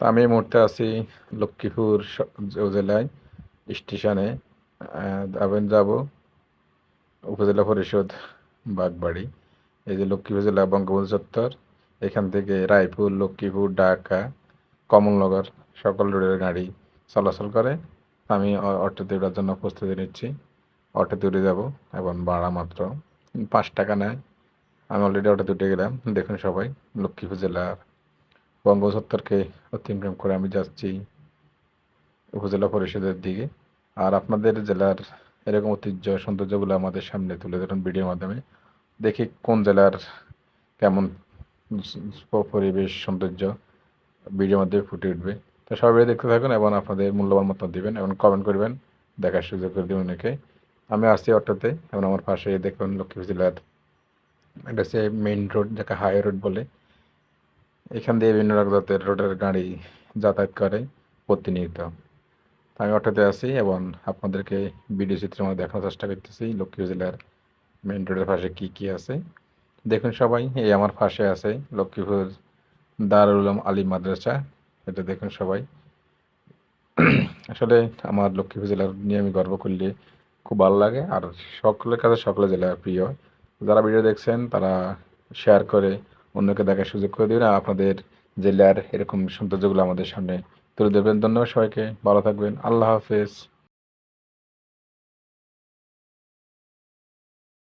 আমি এই মুহূর্তে আছি লক্ষ্মীপুর উপজেলায়, স্টেশনে আবেন যাব উপজেলা পরিষদ বাগবাড়ি। এই যে লক্ষ্মীপুর জেলা বঙ্গবন্ধু চত্বর, এখান থেকে রায়পুর, লক্ষ্মীপুর, ঢাকা, কমলনগর সকল রোডের গাড়ি চলাচল করে। আমি অটোতে ওঠার জন্য প্রস্তুতি নিচ্ছি। অটোতে উঠে যাব এবং ভাড়া মাত্র পাঁচ টাকা নেয়। আমি অলরেডি অটোতে উঠে গেলাম। দেখুন সবাই, লক্ষ্মীপুর জেলার বঙ্গবন্ধু চত্বরকে অতিক্রম করে আমি যাচ্ছি উপজেলা পরিষদের দিকে। আর আপনাদের জেলার এরকম ঐতিহ্য সৌন্দর্যগুলো আমাদের সামনে তুলে ধরুন ভিডিওর মাধ্যমে। দেখি কোন জেলার কেমন পরিবেশ, সৌন্দর্য ভিডিওর মাধ্যমে ফুটে উঠবে। তো সবাই দেখতে থাকুন এবং আপনাদের মূল্যবান মত দিবেন এবং কমেন্ট করবেন। দেখার সুযোগ করে দেবেন অনেকে। আমি আসছি অটোতে এবং আমার পাশে দেখুন লক্ষ্মীপুর জেলার এটা হচ্ছে মেইন রোড যাকে হাই রোড বলে। এখান দিয়ে বিভিন্ন রকমের রোডের গাড়ি যাতায়াত করে প্রতিনিয়ত। আমি অটোতে আছি এবং আপনাদেরকে ভিডিও চিত্রের মধ্যে দেখানোর চেষ্টা করতেছি, লক্ষ্মীপুর জেলার মেইন রোডের পাশে কী কী আছে। দেখুন সবাই, এই আমার পাশে আছে লক্ষ্মীপুর দারুল উলুম আলী মাদ্রাসা। এটা দেখুন সবাই। আসলে আমার লক্ষ্মীপুর জেলার নিয়ে আমি গর্ব করলে খুব ভালো লাগে। আর সকলের কাছে সকলের জেলা প্রিয়। যারা ভিডিও দেখছেন, তারা শেয়ার করে অন্যকে দেখার সুযোগ করে দেবেন আর আপনাদের জেলার এরকম সৌন্দর্যগুলো আমাদের সামনে তুলে দেবেন ধন্যবাদ সবাইকে। ভালো থাকবেন। আল্লাহ হাফেজ।